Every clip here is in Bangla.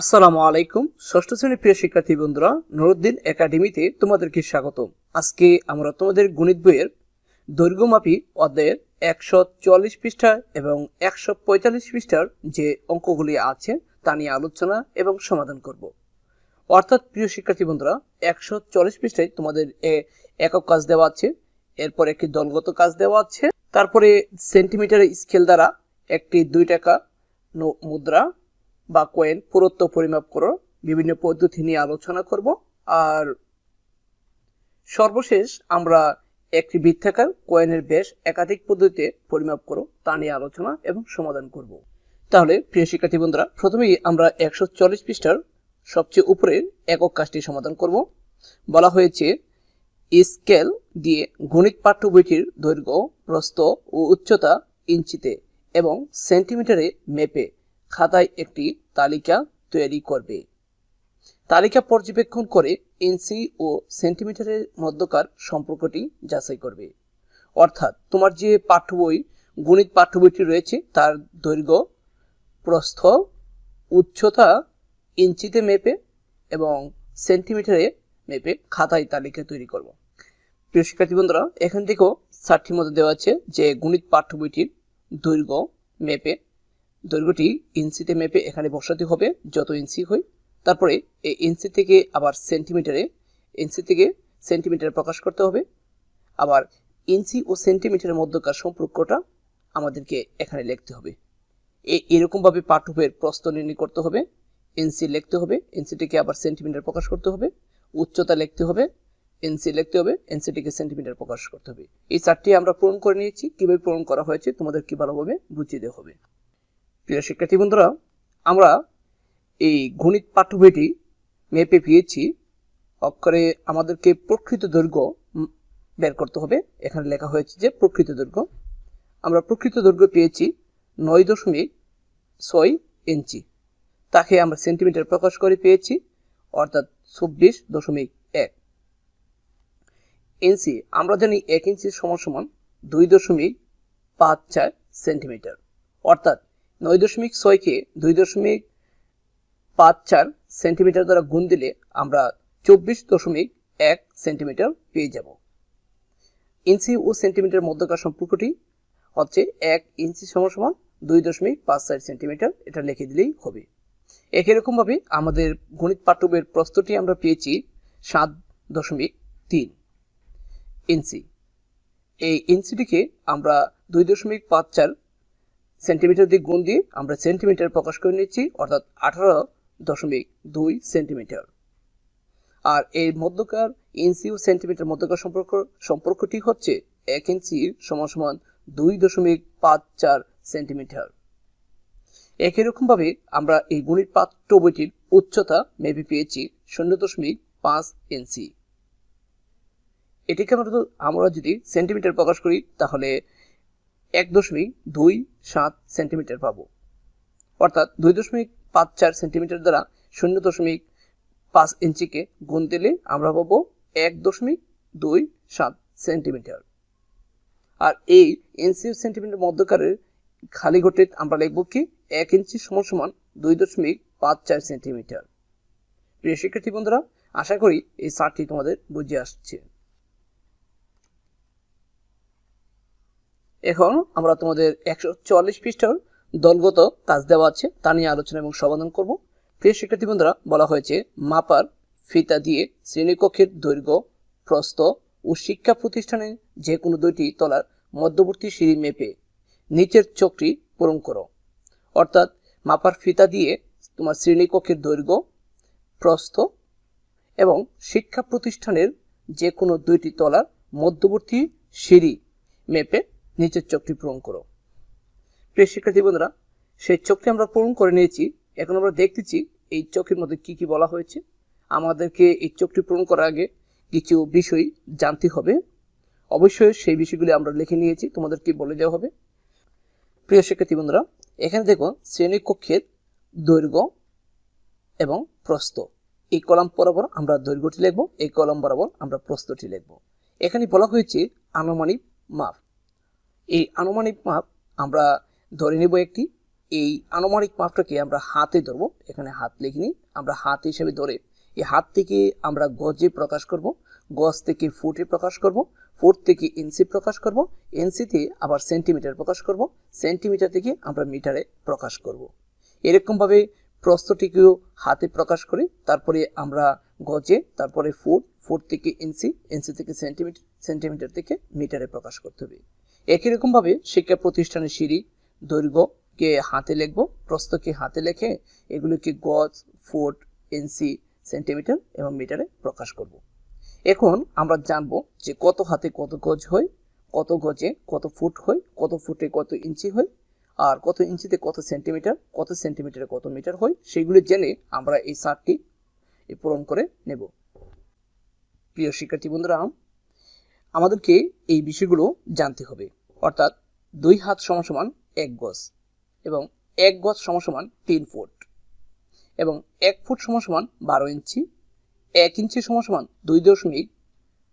আসসালামু আলাইকুম, ষষ্ঠ শ্রেণির প্রিয় শিক্ষার্থী বন্ধুরা, নুরুদ্দিন একাডেমিতে তোমাদেরকে স্বাগত আজকে আমরা তোমাদের গণিত বইয়ের দৈর্ঘ্যমাপী অধ্যায়ের একশো চুয়াল্লিশ পৃষ্ঠা এবং একশো পঁয়তাল্লিশ পৃষ্ঠার যে অঙ্কগুলি আছে, তা নিয়ে আলোচনা এবং সমাধান করব। অর্থাৎ প্রিয় শিক্ষার্থী বন্ধুরা, একশো চল্লিশ পৃষ্ঠায় তোমাদের একক কাজ দেওয়া আছে, এরপর একটি দলগত কাজ দেওয়া আছে, তারপরে সেন্টিমিটারের স্কেল দ্বারা একটি দুই টাকা মুদ্রা বা কয়েন পুরুত্ব পরিমাপ করো বিভিন্ন পদ্ধতি নিয়ে আলোচনা করব। আর সর্বশেষ আমরা একটি বৃত্তাকার কয়েনের বেশ একাধিক পদ্ধতিতে পরিমাপ করো তা নিয়ে আলোচনা এবং সমাধান করব। তাহলে, প্রিয় শিক্ষার্থী বন্ধুরা, প্রথমেই আমরা একশো চল্লিশ পৃষ্ঠার সবচেয়ে উপরের একক কাজটি সমাধান করব। বলা হয়েছে, স্কেল দিয়ে গণিত পাঠ্য বইটির দৈর্ঘ্য, প্রস্থ ও উচ্চতা ইঞ্চিতে এবং সেন্টিমিটারে মেপে খাতায় একটি তালিকা তৈরি করবে। তালিকা পর্যবেক্ষণ করে ইঞ্চি ও সেন্টিমিটারের মধ্যকার সম্পর্কটি যাচাই করবে। অর্থাৎ তোমার যে পাঠ্য বই, গণিত পাঠ্য বইটি রয়েছে, তার দৈর্ঘ্য, প্রস্থ, উচ্চতা ইঞ্চিতে মেপে এবং সেন্টিমিটারে মেপে খাতায় তালিকা তৈরি করব। প্রিয় শিক্ষার্থী বন্ধুরা, এখান থেকেও চারটির মধ্যে দেওয়া আছে যে গণিত পাঠ্য বইটির দৈর্ঘ্য, মেপে দৈর্ঘ্যটি ইঞ্চিতে মেপে এখানে বসাতে হবে, যত ইঞ্চি হয়। তারপরে এই ইঞ্চি থেকে আবার সেন্টিমিটারে, ইঞ্চি থেকে সেন্টিমিটারে প্রকাশ করতে হবে। আবার ইঞ্চি ও সেন্টিমিটারের মধ্যকার সম্পর্কটা আমাদেরকে এখানে লিখতে হবে। এরকমভাবে পাঠ্য বইয়ের প্রস্থ নির্ণয় করতে হবে। ইঞ্চি লিখতে হবে ইঞ্চিটিকে আবার সেন্টিমিটার প্রকাশ করতে হবে। উচ্চতা লিখতে হবে, ইঞ্চি লিখতে হবে ইঞ্চিটিকে সেন্টিমিটার প্রকাশ করতে হবে। এই চারটি আমরা পূরণ করে নিয়েছি। কীভাবে পূরণ করা হয়েছে তোমাদের কি ভালোভাবে বুঝিয়ে দেওয়া হবে। প্রিয় শিক্ষার্থী বন্ধুরা, আমরা এই গণিত পাঠ্য বইটি মেপে পেয়েছি। অক্ষরে আমাদেরকে প্রকৃত দৈর্ঘ্য বের করতে হবে। এখানে লেখা হয়েছে যে প্রকৃত দৈর্ঘ্য। আমরা প্রকৃত দৈর্ঘ্য পেয়েছি নয় দশমিক ছয় ইঞ্চি। তাকে আমরা সেন্টিমিটার প্রকাশ করে পেয়েছি, অর্থাৎ চব্বিশ দশমিক এক ইঞ্চি। আমরা জানি এক ইঞ্চি সমান সমান দুই দশমিক পাঁচ চার সেন্টিমিটার। অর্থাৎ নয় দশমিক ছয়কে দুই দশমিক পাঁচ চার সেন্টিমিটার দ্বারা গুণ দিলে আমরা চব্বিশ দশমিক এক সেন্টিমিটার পেয়ে যাব। ইঞ্চি ও সেন্টিমিটার মধ্যকার সম্পর্কটি হচ্ছে এক ইঞ্চি সমান সমান দুই দশমিক পাঁচ চার সেন্টিমিটার, এটা লিখে দিলেই হবে। একই রকমভাবে আমাদের গণিত পাঠ্যবের প্রস্তটি আমরা পেয়েছি সাত দশমিক তিন ইঞ্চি। এই ইঞ্চিটিকে আমরা দুই দশমিক পাঁচ চার সেন্টিমিটার দিক গুণ দিয়ে আমরা সেন্টিমিটার প্রকাশ করে নিচ্ছি, অর্থাৎ আঠারো দশমিক দুই সেন্টিমিটার। আর এই মধ্যকার ইঞ্চি ও সেন্টিমিটার মধ্যকার সম্পর্ক, সম্পর্কটি হচ্ছে এক ইঞ্চি সমান সমান দুই দশমিক পাঁচ চার সেন্টিমিটার। একই রকমভাবে আমরা এই গণিত পাঠ্য বইটির উচ্চতা মেপে পেয়েছি শূন্য দশমিক পাঁচ ইঞ্চি। এটিকে আমরা যদি সেন্টিমিটার প্রকাশ করি, তাহলে এক দশমিক দুই সাত সেন্টিমিটার পাবো। অর্থাৎ দুই দশমিক পাঁচ চার সেন্টিমিটার দ্বারা শূন্য দশমিক পাঁচ ইঞ্চিকে গুণ দিলে আমরা পাবো এক দশমিক দুই সাত সেন্টিমিটার। আর এই ইঞ্চি সেন্টিমিটার মধ্যকারের খালি ঘটে আমরা লিখব কি এক ইঞ্চি সমান সমান দুই দশমিক পাঁচ চার সেন্টিমিটার। প্রিয় শিক্ষার্থী বন্ধুরা, আশা করি এই চারটি তোমাদের বুঝে আসছে। এখন আমরা তোমাদের একশো চুয়াল্লিশ পৃষ্ঠার দলগত কাজ দেওয়া আছে, তা নিয়ে আলোচনা এবং সমাধান করব। প্রিয় শিক্ষার্থী বন্ধুরা, বলা হয়েছে মাপার ফিতা দিয়ে শ্রেণীকক্ষের দৈর্ঘ্য, প্রস্থ ও শিক্ষা প্রতিষ্ঠানের যে কোনো দুইটি তলার মধ্যবর্তী সিঁড়ি মেপে নিচের চক্রটি পূরণ করো। অর্থাৎ মাপার ফিতা দিয়ে তোমার শ্রেণীকক্ষের দৈর্ঘ্য, প্রস্থ এবং শিক্ষা প্রতিষ্ঠানের যে কোনো দুইটি তলার মধ্যবর্তী সিঁড়ি মেপে নিচের চোখটি পূরণ করো। প্রিয় শিক্ষার্থী বন্ধুরা, সেই চোখটি আমরা পূরণ করে নিয়েছি। এখন আমরা দেখতেছি এই চোখের মধ্যে কি কি বলা হয়েছে। আমাদেরকে এই চোখটি পূরণ করার আগে কিছু বিষয় জানতে হবে। অবশ্যই সেই বিষয়গুলি আমরা লিখে নিয়েছি, তোমাদেরকে বলে দেওয়া হবে। প্রিয় শিক্ষার্থী বন্ধুরা, এখানে দেখো, শ্রেণীকক্ষের দৈর্ঘ্য এবং প্রস্থ। এই কলাম বরাবর আমরা দৈর্ঘ্যটি লিখব, এই কলাম বরাবর আমরা প্রস্থটি লিখব। এখানে বলা হয়েছে আনুমানিক মাপ। এই আনুমানিক মাপ আমরা ধরে নেব একটি। এই আনুমানিক মাপটাকে আমরা হাতে ধরবো। এখানে হাত লিখিনি। আমরা হাত হিসেবে ধরে এই হাত থেকে আমরা গজে প্রকাশ করব। গজ থেকে ফুটে প্রকাশ করব। ফুট থেকে ইঞ্চি প্রকাশ করব। ইঞ্চিতে আবার সেন্টিমিটার প্রকাশ করব। সেন্টিমিটার থেকে আমরা মিটারে প্রকাশ করব। এরকমভাবে প্রস্তটিকেও হাতে প্রকাশ করি তারপরে আমরা গজে, তারপরে ফুট ফুট থেকে ইঞ্চি ইঞ্চি থেকে সেন্টিমিটার সেন্টিমিটার থেকে মিটারে প্রকাশ করতে হবে। একই রকমভাবে শিক্ষা প্রতিষ্ঠানের সিঁড়ি দৈর্ঘ্যকে হাতে লিখব প্রস্তকে হাতে লেখে এগুলিকে গজ, ফুট, ইঞ্চি, সেন্টিমিটার এবং মিটারে প্রকাশ করব। এখন আমরা জানব যে কত হাতে কত গজ হয়, কত গজে কত ফুট হয়, কত ফুটে কত ইঞ্চি হয়, আর কত ইঞ্চিতে কত সেন্টিমিটার, কত সেন্টিমিটারে কত মিটার হয়, সেগুলি জেনে আমরা এই সারটি পূরণ করে নেব। প্রিয় শিক্ষার্থী বন্ধুরা, আমাদেরকে এই বিষয়গুলো জানতে হবে। অর্থাৎ দুই হাত সমান সমান এক গজ এবং এক গজ সমান সমান তিন ফুট এবং এক ফুট সমান সমান বারো ইঞ্চি, এক ইঞ্চি সমান সমান দুই দশমিক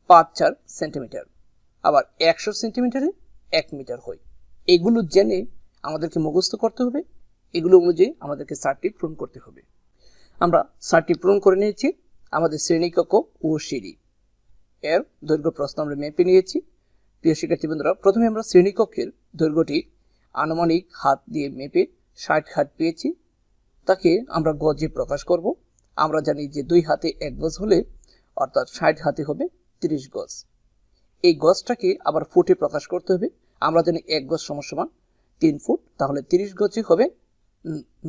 পাঁচ চার সেন্টিমিটার, আবার একশো সেন্টিমিটারে এক মিটার হয়। এগুলো জেনে আমাদেরকে মুখস্থ করতে হবে। এগুলো অনুযায়ী আমাদেরকে সারটি পূরণ করতে হবে। আমরা সারটি পূরণ করে নিয়েছি। আমাদের শ্রেণীকক্ষ ও সিঁড়ি। এর দৈর্ঘ্য প্রশ্ন আমরা মেপে নিয়েছি। প্রিয় শিক্ষার্থী বন্ধুরা প্রথমে আমরা শ্রেণীকক্ষের দৈর্ঘ্যটি আনুমানিক হাত দিয়ে মেপে ষাট হাত পেয়েছি। তাকে আমরা গজে প্রকাশ করব। আমরা জানি যে দুই হাতে এক গজ হলে অর্থাৎ ষাট হাতে হবে তিরিশ গজ। এই গজটাকে আবার ফুটে প্রকাশ করতে হবে। আমরা জানি এক গজ সমান সমান তিন ফুট, তাহলে তিরিশ গজই হবে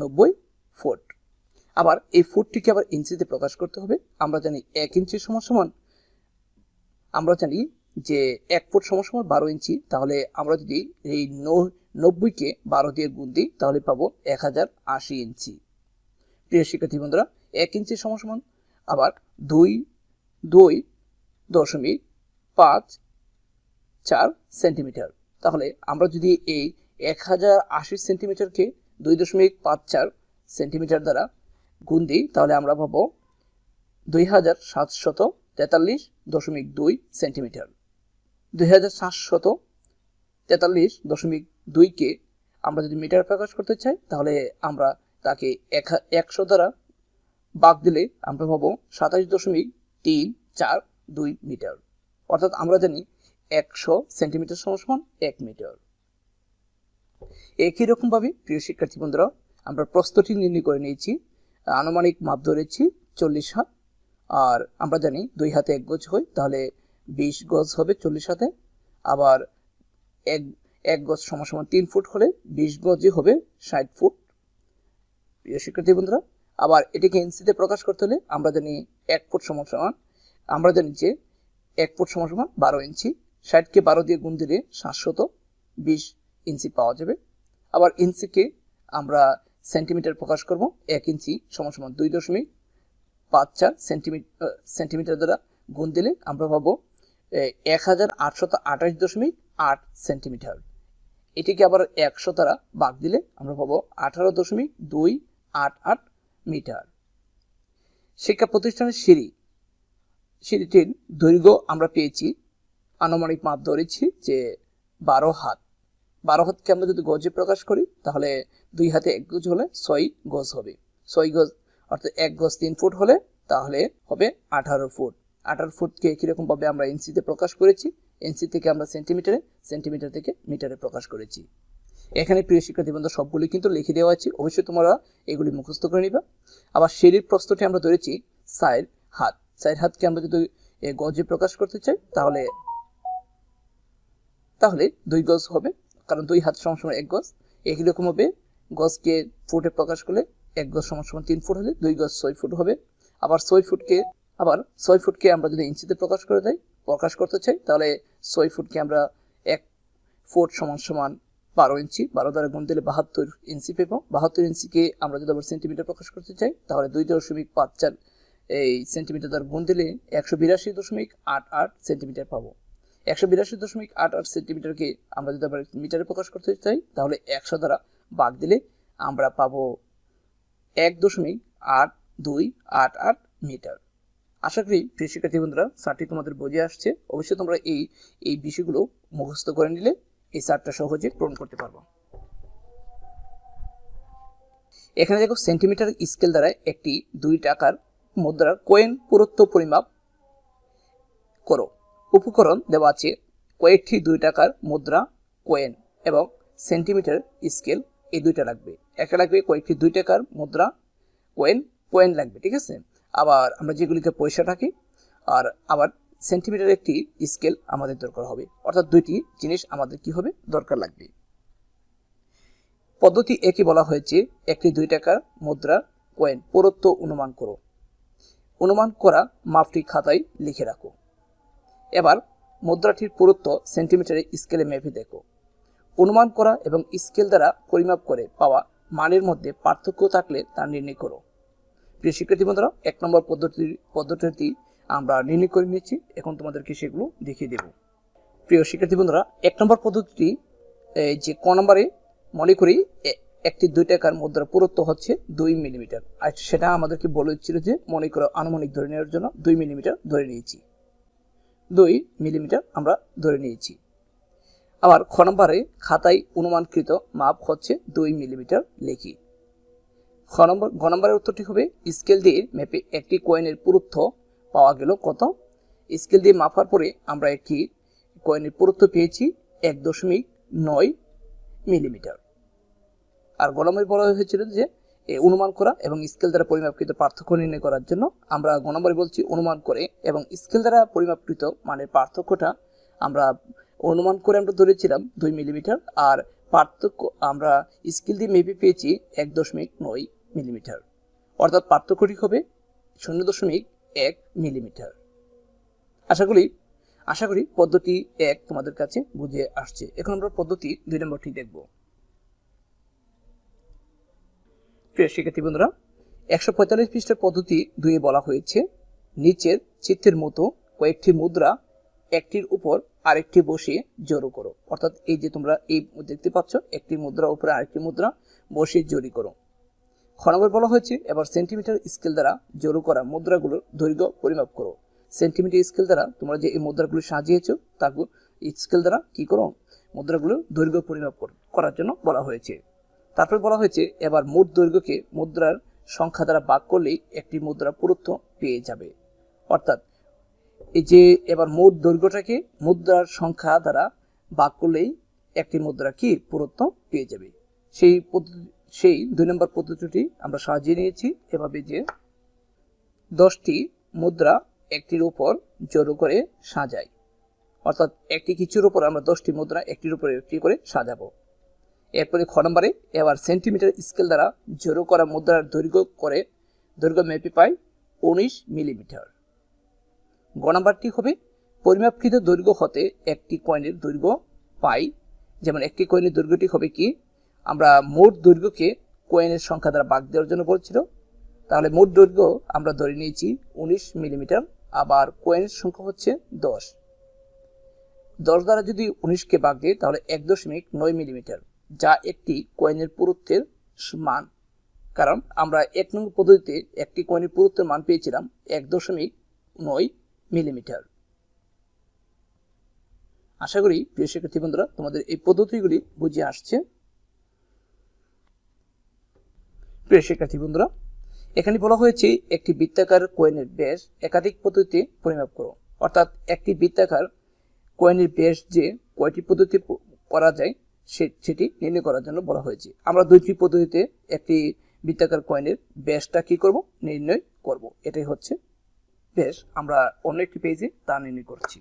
নব্বই ফুট। আবার এই ফুটটিকে আবার ইঞ্চিতে প্রকাশ করতে হবে। আমরা জানি এক ইঞ্চি সমান সমান, আমরা জানি যে এক ফুট সমান সমান বারো ইঞ্চি, তাহলে আমরা যদি এই নব্বইকে বারো দিয়ে গুণ দিই, তাহলে পাবো এক হাজার আশি ইঞ্চি। প্রিয় শিক্ষার্থী বন্ধুরা, এক ইঞ্চি সমান সমান আবার দুই দুই দশমিক পাঁচ চার সেন্টিমিটার। তাহলে আমরা যদি এই এক হাজার আশি সেন্টিমিটারকে দুই দশমিক পাঁচ চার সেন্টিমিটার দ্বারা গুণ দিই, তাহলে আমরা পাবো দুই হাজার সাতশত তেতাল্লিশ দশমিক দুই সেন্টিমিটার। দুই হাজার তেতাল্লিশ দশমিক দুইকে আমরা যদি মিটার প্রকাশ করতে চাই, তাহলে আমরা তাকে এক একশো দ্বারা বাদ দিলে আমরা পাবো সাতাশ দশমিক তিন চার দুই মিটার। অর্থাৎ আমরা জানি একশো সেন্টিমিটার সমান এক মিটার। একই রকমভাবে, প্রিয় শিক্ষার্থী বন্ধুরা, আমরা প্রস্তুতি নির্ণয় করে নিয়েছি, আনুমানিক মাপ ধরেছি চল্লিশ হাত, আর আমরা জানি দুই হাতে এক গজ হয়, তাহলে বিশ গজ হবে চল্লিশ হাতে। আবার এক এক গজ সমান তিন ফুট হলে বিশ গজে হবে ষাট ফুট। প্রিয় শিক্ষার্থী বন্ধুরা, আবার এটিকে ইঞ্চিতে প্রকাশ করতে হলে আমরা জানি এক ফুট সমান সমান, আমরা জানি যে এক ফুট সমান সমান বারো ইঞ্চি। ষাটকে বারো দিয়ে গুণ দিলে সাতশত বিশ ইঞ্চি পাওয়া যাবে। আবার ইঞ্চিকে আমরা সেন্টিমিটার প্রকাশ করব এক ইঞ্চি সমান সমান দুই দশমিক পাঁচ চার সেন্টিমিটার সেন্টিমিটার দ্বারা গুণ দিলে আমরা পাবো এক হাজার দশমিক আট সেন্টিমিটার। এটিকে আবার একশো দ্বারা বাদ দিলে আমরা পাবো আঠারো দশমিক দুই আট আট মিটার। শিক্ষা প্রতিষ্ঠানের সিঁড়ি। সিঁড়িটির দৈর্ঘ্য আমরা পেয়েছি, আনুমানিক মাপ ধরেছি যে বারো হাত। বারো হাতকে আমরা যদি গজে প্রকাশ করি, তাহলে দুই হাতে এক গজ হলে ছয় গজ হবে। ছয় গজ, অর্থাৎ এক গজ তিন ফুট হলে তাহলে হবে আঠারো ফুট। আঠারো ফুটকে কীরকমভাবে আমরা ইঞ্চিতে প্রকাশ করেছি ইঞ্চি থেকে আমরা সেন্টিমিটারে সেন্টিমিটার থেকে মিটারে প্রকাশ করেছি। এখানে প্রিয় শিক্ষার্থী বন্ধু, সবগুলি কিন্তু লিখে দেওয়া আছে, অবশ্যই তোমরা এগুলি মুখস্থ করে নিবা। আবার সিঁড়ির প্রস্তটি আমরা ধরেছি সাইড হাত সাইড হাতকে আমরা যদি গজে প্রকাশ করতে চাই, তাহলে তাহলে দুই গজ হবে, কারণ দুই হাত সমান সমান এক গজ। একই রকম হবে, গজকে ফুটে প্রকাশ করলে এক গজ সমান সমান তিন ফুট হলে দুই গজ ছয় ফুট হবে। আবার ছয় ফুটকে আবার ছয় ফুটকে আমরা যদি ইঞ্চিতে প্রকাশ করে দেয় প্রকাশ করতে চাই, তাহলে ছয় ফুটকে আমরা এক ফুট সমান সমান বারো ইঞ্চি, বারো দ্বারা গুণ দিলে বাহাত্তর ইঞ্চি পেব। বাহাত্তর ইঞ্চিকে আমরা যদি আবার সেন্টিমিটার প্রকাশ করতে চাই, তাহলে দুই দশমিক পাঁচ চার, এই সেন্টিমিটার দ্বারা গুণ দিলে একশো বিরাশি দশমিক আট আট সেন্টিমিটার পাবো। একশো বিরাশি দশমিক আট আট সেন্টিমিটারকে আমরা যদি আবার মিটারে প্রকাশ করতে চাই, তাহলে একশো দ্বারা বাদ দিলে আমরা পাবো এক দশমিক আট দুই আট আট মিটার আশা করি প্রিয় শিক্ষার্থী বন্ধুরা সারটি তোমাদের বোঝে আসছে। অবশ্যই তোমরা এই এই বিষয়গুলো মুখস্থ করে নিলে এই সারটা সহজে পূরণ করতে পারব। এখানে দেখো সেন্টিমিটার স্কেল দ্বারা একটি দুই টাকার মুদ্রার কোয়েন পুরুত্ব পরিমাপ করো। উপকরণ দেওয়া আছে কয়েকটি দুই টাকার মুদ্রা কোয়েন এবং সেন্টিমিটার স্কেল এই দুইটা লাগবে। একটা লাগবে কয়েকটি দুই টাকার মুদ্রা কোয়েন কোয়েন লাগবে, ঠিক আছে? আবার আমরা যেগুলিতে পয়সা রাখি, আর আবার সেন্টিমিটার একটি স্কেল আমাদের দরকার হবে। অর্থাৎ দুইটি জিনিস আমাদের কি হবে? দরকার লাগবে। পদ্ধতি একই বলা হয়েছে একটি দুই টাকার মুদ্রা কয়েন পুরত্ব অনুমান করো। অনুমান করা মাপটি খাতায় লিখে রাখো। এবার মুদ্রাটির পুরুত্ব সেন্টিমিটারে স্কেলে মেপে দেখো। অনুমান করা এবং স্কেল দ্বারা পরিমাপ করে পাওয়া মানের মধ্যে পার্থক্য থাকলে তা নির্ণয় করো। প্রিয় শিক্ষার্থী বন্ধুরা, এক নম্বর পদ্ধতির পদ্ধতিটি আমরা নির্ণয় করে নিয়েছি। এখন তোমাদেরকে সেগুলো দেখিয়ে দেব। প্রিয় শিক্ষার্থী বন্ধুরা, এক নম্বর পদ্ধতিটি যে ক নম্বরে মনে করি একটি দুই টাকার মুদ্রার পুরুত্ব হচ্ছে দুই মিলিমিটার। আর সেটা আমাদেরকে বলে বলেছিল যে মনে করো আনুমানিক ধরে নেওয়ার জন্য দুই মিলিমিটার ধরে নিয়েছি। দুই মিলিমিটার আমরা ধরে নিয়েছি। আবার খ নম্বরে খাতায় অনুমানকৃত মাপ হচ্ছে দুই মিলিমিটার লিখি। খ ঘ নম্বরের উত্তরটি হবে, স্কেল দিয়ে মেপে একটি কয়েনের পুরুত্ব পাওয়া গেল কত? স্কেল দিয়ে মাপার পরে আমরা একটি কয়েনের পুরুত্ব পেয়েছি এক দশমিক নয় মিলিমিটার। আর গণমের বলা হয়েছিল যে অনুমান করা এবং স্কেল দ্বারা পরিমাপকৃত পার্থক্য নির্ণয় করার জন্য আমরা গণম্বরে বলছি অনুমান করে এবং স্কেল দ্বারা পরিমাপকৃত মানের পার্থক্যটা আমরা অনুমান করে আমরা ধরেছিলাম দুই মিলিমিটার, আর পার্থক্য আমরা স্কেল দিয়ে মেপে পেয়েছি এক দশমিক নয় মিলিমিটার। অর্থাৎ পার্থক্যটি হবে শূন্য দশমিক এক মিলিমিটার। আশা করি আশা করি পদ্ধতি এক তোমাদের কাছে বুঝে আসছে। এখন আমরা পদ্ধতি দুই নম্বরটি দেখব। প্রিয় শিক্ষার্থী বন্ধুরা, একশো পঁয়তাল্লিশ পৃষ্ঠার পদ্ধতি দুয়ে বলা হয়েছে, নিচের চিত্রের মতো কয়েকটি মুদ্রা একটির উপর আরেকটি বসিয়ে জড়ো করো। অর্থাৎ এই যে তোমরা এই দেখতে পাচ্ছ, একটি মুদ্রা উপরে আরেকটি মুদ্রা বসিয়ে জড়ি করো। খ নম্বর বলা হয়েছে, এবার সেন্টিমিটার স্কেল দ্বারা জড়ো করা মুদ্রাগুলোর দৈর্ঘ্য পরিমাপ করো। সেন্টিমিটার স্কেল দ্বারা তোমরা যে এই মুদ্রাগুলো সাজিয়েছ, তাকে স্কেল দ্বারা কি করো? মুদ্রাগুলোর দৈর্ঘ্য পরিমাপ কর- করার জন্য বলা হয়েছে। তারপর বলা হয়েছে, এবার মোট দৈর্ঘ্যকে মুদ্রার সংখ্যা দ্বারা ভাগ করলেই একটি মুদ্রা পুরুত্ব পেয়ে যাবে। অর্থাৎ, এই যে এবার মোট দৈর্ঘ্যটাকে মুদ্রার সংখ্যা দ্বারা ভাগ করলেই একটি মুদ্রা কি? পুরুত্ব পেয়ে যাবে। সেই পদ্ধতি সেই দুই নম্বর পদ্ধতিটি আমরা সাজিয়ে নিয়েছি। এভাবে যে দশটি মুদ্রা একটির উপর জড়ো করে সাজাই। অর্থাৎ একটি কিছুর উপর আমরা দশটি মুদ্রা একটির উপর একটি করে সাজাবো। এরপরে খ নম্বরে এবার সেন্টিমিটার স্কেল দ্বারা জড়ো করা মুদ্রার দৈর্ঘ্য করে দৈর্ঘ্য মেপে পাই উনিশ মিলিমিটার। গ নম্বরটি হবে পরিমাপকৃত দৈর্ঘ্য হতে একটি কয়েনের দৈর্ঘ্য পাই। যেমন একটি কয়েনের দৈর্ঘ্যটি হবে কি? আমরা মোট দৈর্ঘ্যকে কয়েনের সংখ্যা দ্বারা ভাগ দেওয়ার জন্য বলছিল। তাহলে মোট দৈর্ঘ্য আমরা ধরে নিয়েছি উনিশ মিলিমিটার, আবার কয়েনের সংখ্যা হচ্ছে দশ। দশ দ্বারা যদি উনিশকে ভাগ দিই, তাহলে এক দশমিক নয় মিলিমিটার, যা একটি কয়েনের পুরুত্বের মান। কারণ আমরা এক নম্বর পদ্ধতিতে একটি কয়েনের পুরুত্বের মান পেয়েছিলাম এক দশমিক নয় মিলিমিটার। আশা করি, প্রিয় শিক্ষার্থী বন্ধুরা, তোমাদের এই পদ্ধতিগুলি বুঝে আসছে। প্রিয় শিক্ষার্থী বন্ধুরা, এখানে বলা হয়েছে একটি বৃত্তাকার কয়েনের ব্যাস একাধিক পদ্ধতিতে পরিমাপ করো। অর্থাৎ একটি বৃত্তাকার কয়েনের ব্যাস যে কয়টি পদ্ধতি করা যায় সেটি নির্ণয় করার জন্য বলা হয়েছে। আমরা দুইটি পদ্ধতিতে একটি বৃত্তাকার কয়েনের ব্যাসটা কি করব? নির্ণয় করব। এটাই হচ্ছে বেশ আমরা অন্য একটি পেজে তা নির্ণয় করছি।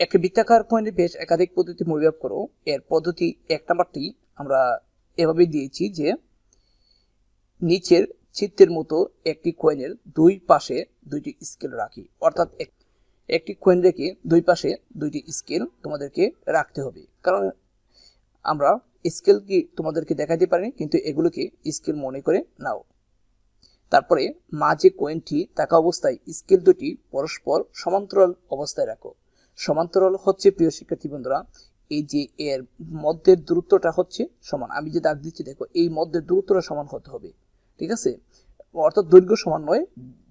একটি বৃত্তাকার কয়েনের বেশ একাধিক পদ্ধতি পরিমাপ করো। এর পদ্ধতি এক নাম্বারটি আমরা এভাবে দিয়েছি যে নিচের চিত্রের মতো একটি কয়েনের দুই পাশে দুইটি স্কেল রাখি। অর্থাৎ এক- একটি কয়েন রেখে দুই পাশে দুইটি স্কেল তোমাদেরকে রাখতে হবে। কারণ আমরা স্কেল কি তোমাদেরকে দেখাতে পারিনি, কিন্তু এগুলোকে স্কেল মনে করে নাও। তারপরে মাঝে কয়েনটি থাকা অবস্থায় স্কেল দুটি পরস্পর সমান্তরাল অবস্থায় রাখো। সমান্তরাল হচ্ছে, প্রিয় শিক্ষার্থী বন্ধুরা, এই যে এর মধ্যের দূরত্বটা হচ্ছে সমান। আমি যে দাগ দিচ্ছি, দেখো, এই মধ্যের দূরত্বটা সমান হতে হবে। ঠিক আছে? অর্থাৎ দৈর্ঘ্য সমান নয়,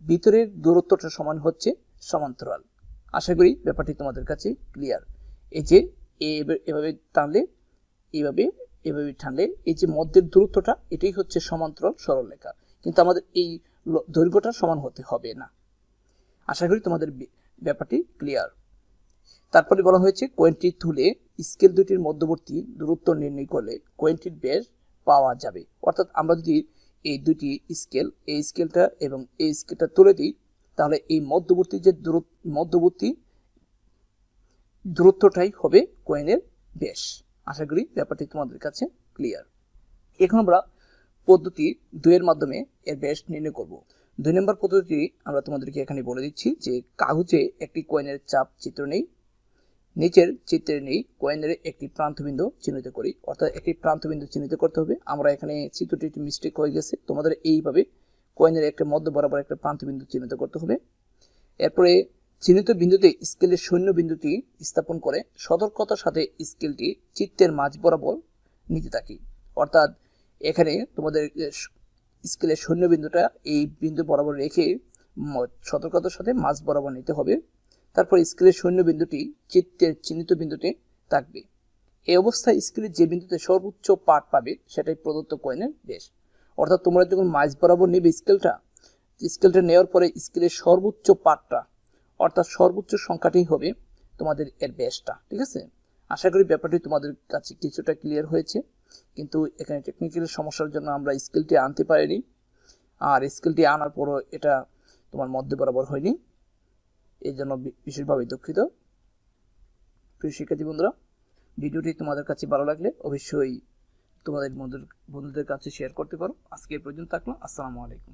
ভিতরের দূরত্বটা সমান হচ্ছে সমান্তরাল। আশা করি ব্যাপারটি তোমাদের কাছে ক্লিয়ার এই যে এভাবে এভাবে টানলে এইভাবে এভাবে টানলে, এই যে মধ্যের দূরত্বটা, এটাই হচ্ছে সমান্তরাল সরলরেখা। কিন্তু আমাদের এই দৈর্ঘ্যটা সমান হতে হবে না। আশা করি তোমাদের ব্যাপারটি ক্লিয়ার তারপরে বলা হয়েছে কোয়েনটি তুলে স্কেল দুটির মধ্যবর্তী দূরত্ব নির্ণয় করলে কোয়েনটির ব্যাস পাওয়া যাবে। অর্থাৎ আমরা যদি এই দুটি স্কেল এই স্কেলটা এবং এই স্কেলটা তুলে দিই, তাহলে এই মধ্যবর্তী যে দূরত্ব মধ্যবর্তী দূরত্বটাই হবে কোয়েনের ব্যাস। আশা করি ব্যাপারটি তোমাদের কাছে ক্লিয়ার এখন আমরা পদ্ধতি দুইয়ের মাধ্যমে এর ব্যাস নির্ণয় করব। দুই নম্বর পদ্ধতি আমরা তোমাদেরকে এখানে বলে দিচ্ছি যে কাগজে একটি কয়েনের চাপ চিত্র নেই নিচের চিত্রে নেই কয়েনের একটি প্রান্তবিন্দু চিহ্নিত করি। অর্থাৎ একটি প্রান্তবিন্দু চিহ্নিত করতে হবে। আমরা এখানে চিত্রটি একটি মিস্টেক হয়ে গেছে। তোমাদের এইভাবে কয়েনের একটা মধ্য বরাবর একটা প্রান্তবিন্দু চিহ্নিত করতে হবে। এরপরে চিহ্নিত বিন্দুতে স্কেলের শূন্য বিন্দুটি স্থাপন করে সতর্কতার সাথে স্কেলটি চিত্রের মাঝ বরাবর নিতে থাকি। অর্থাৎ এখানে তোমাদের স্কেলের শূন্য বিন্দুটা এই বিন্দু বরাবর রেখে সতর্কতার সাথে মাঝ বরাবর নিতে হবে। তারপর স্কেলের শূন্য বিন্দুটি চিত্রের চিহ্নিত বিন্দুতে থাকবে। এই অবস্থায় স্কেলের যে বিন্দুতে সর্বোচ্চ পাঠ পাবে, সেটাই প্রদত্ত কয়েনের বেশ অর্থাৎ তোমরা যখন মাঝ বরাবর নেবে স্কেলটা স্কেলটা নেওয়ার পরে স্কেলের সর্বোচ্চ পাঠটা, অর্থাৎ সর্বোচ্চ সংখ্যাটি হবে তোমাদের এর ব্যাসটা ঠিক আছে? আশা করি ব্যাপারটি তোমাদের কাছে কিছুটা ক্লিয়ার হয়েছে। কিন্তু এখানে টেকনিক্যাল সমস্যার জন্য আমরা স্কেলটি আনতে পারিনি। আর স্কেলটি আনার পরও এটা তোমার মধ্যে বরাবর হয়নি। এই জন্য বিশেষভাবে দুঃখিত। প্রিয় শিক্ষার্থী বন্ধুরা, ভিডিওটি তোমাদের কাছে ভালো লাগলে অবশ্যই তোমাদের বন্ধুদের কাছে শেয়ার করতে পারো। আজকে পর্যন্ত থাকলাম আসসালামু আলাইকুম।